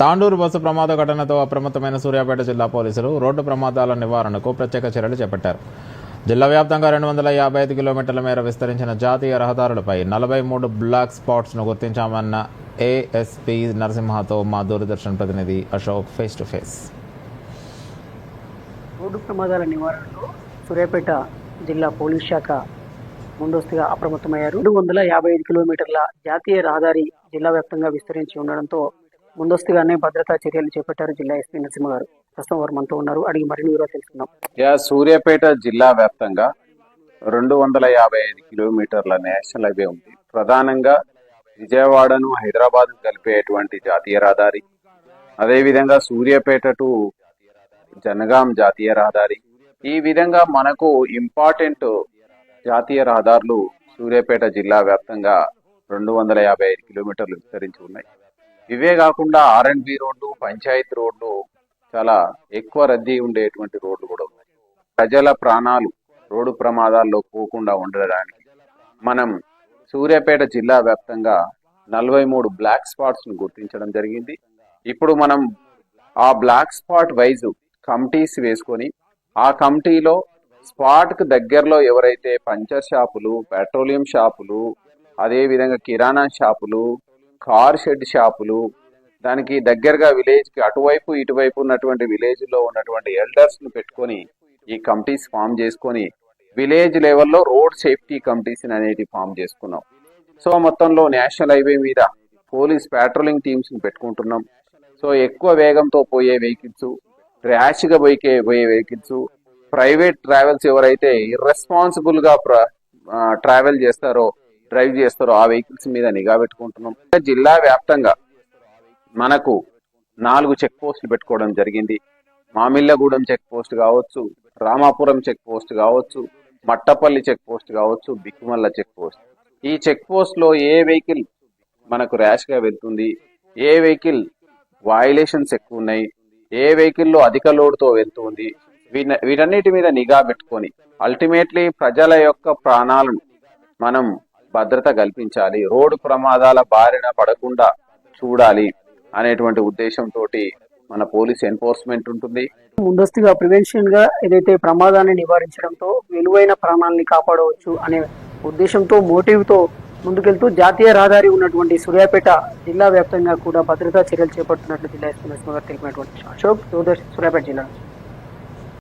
Tandur bus ప్రమాద ఘటనతో అప్రమత్తమైన సూర్యాపేట జిల్లా పోలీసులు రోడ్డు ప్రమాదాల నివారణకు ప్రత్యేక చర్యలు చేపట్టారు. జిల్లా వ్యాప్తంగా రెండు వందల యాభై ఐదు కిలోమీటర్ల మేర విస్తరించిన జాతీయ రహదారులపై నలభై మూడు బ్లాక్ స్పాట్స్ను గుర్తించామన్న ఏఎస్పీ నరసింహతో మా దూరదర్శన్ ప్రతినిధి Ashok face to face. Road ప్రమాదాల నివారణలో సూర్యాపేట జిల్లా పోలీస్ శాఖ ముందస్తుగా అప్రమత్తమయ్యారు. రెండు వందల యాభై ఐదు కిలోమీటర్ల జాతీయ రహదారి జిల్లా వ్యాప్తంగా విస్తరించి ఉండడంతో ముందస్తుగానే భద్రతా చర్యలు చేపట్టారు జిల్లా ఎస్పీ నరసింహ గారు ప్రస్తుతం వారు మనతో ఉన్నారు. అడిగి మరిన్ని వివరాలు తెలుసుకుందాం. యా సూర్యాపేట జిల్లా వ్యాప్తంగా రెండు వందల యాభై ఐదు కిలోమీటర్ల నేషనల్ హైవే ఉంది. ప్రధానంగా విజయవాడను హైదరాబాద్ కలిపేటువంటి జాతీయ రహదారి అదేవిధంగా సూర్యాపేట టు జనగాం జాతీయ రహదారి. ఈ విధంగా మనకు ఇంపార్టెంట్ జాతీయ రహదారులు సూర్యాపేట జిల్లా వ్యాప్తంగా రెండు వందల యాభై ఐదు కిలోమీటర్లు విస్తరించి ఉన్నాయి. ఇవే కాకుండా R and B road panchayati road చాలా ఎక్కువ రద్దీ ఉండేటువంటి రోడ్లు కూడా ఉన్నాయి. ప్రజల ప్రాణాలు రోడ్డు ప్రమాదాల్లో పోకుండా ఉండడానికి మనం సూర్యాపేట జిల్లా వ్యాప్తంగా నలభై మూడు బ్లాక్ స్పాట్స్ను గుర్తించడం జరిగింది. ఇప్పుడు మనం ఆ బ్లాక్ స్పాట్ వైజ్ కమిటీస్ వేసుకొని ఆ కమిటీలో స్పాట్కు దగ్గరలో ఎవరైతే పంచర్ షాపులు పెట్రోలియం షాపులు అదేవిధంగా కిరాణా షాపులు కార్ షెడ్ షాపులు దానికి దగ్గరగా విలేజ్కి అటువైపు ఇటువైపు ఉన్నటువంటి విలేజ్లో ఉన్నటువంటి ఎల్డర్స్ను పెట్టుకొని ఈ కమిటీస్ ఫామ్ చేసుకొని విలేజ్ లెవెల్లో రోడ్ సేఫ్టీ కమిటీస్ అనేది ఫామ్ చేసుకున్నాం. సో మొత్తంలో నేషనల్ హైవే మీద పోలీస్ ప్యాట్రోలింగ్ టీమ్స్ని పెట్టుకుంటున్నాం. సో ఎక్కువ వేగంతో పోయే వెహికల్స్ ర్యాష్గా పోయికే పోయే వెహికల్స్ ప్రైవేట్ ట్రావెల్స్ ఎవరైతే ఇర్రెస్పాన్సిబుల్గా ట్రావెల్ చేస్తారో డ్రైవ్ చేస్తారో ఆ వెహికల్స్ మీద నిఘా పెట్టుకుంటున్నాం. జిల్లా వ్యాప్తంగా మనకు నాలుగు చెక్ పోస్టులు పెట్టుకోవడం జరిగింది. మామిళ్ళగూడెం చెక్ పోస్ట్ కావచ్చు రామాపురం చెక్ పోస్ట్ కావచ్చు మట్టపల్లి చెక్ పోస్ట్ కావచ్చు బిక్కుమల్ల చెక్ పోస్ట్. ఈ చెక్ పోస్ట్లో ఏ వెహికల్ మనకు ర్యాష్గా వెళ్తుంది ఏ వెహికల్ వయలేషన్స్ ఎక్కువ ఉన్నాయి ఏ వెహికల్లో అధిక లోడ్తో వెళ్తుంది వీటన్నిటి మీద నిఘా పెట్టుకొని అల్టిమేట్లీ ప్రజల యొక్క ప్రాణాలను మనం భద్రత కల్పించాలి. రోడ్డు ప్రమాదాల బారిన పడకుండా చూడాలి అనేటువంటి ఉద్దేశంతో మన పోలీస్ ఎన్ఫోర్స్మెంట్ ఉంటుంది. ముందస్తుగా ప్రివెన్షన్గా ఏదైతే ప్రమాదాన్ని నివారించడంతో విలువైన ప్రాణాలని కాపాడవచ్చు అనే ఉద్దేశంతో మోటివ్తో ముందుకెళ్తూ జాతీయ రహదారి ఉన్నటువంటి సూర్యాపేట జిల్లా వ్యాప్తంగా కూడా భద్రతా చర్యలు చేపడుతున్నట్లు జిల్లా ఎస్పీ నరసింహ గారు తెలిపినటువంటి అశోక్ దూరదర్శన్ సూర్యాపేట జిల్లా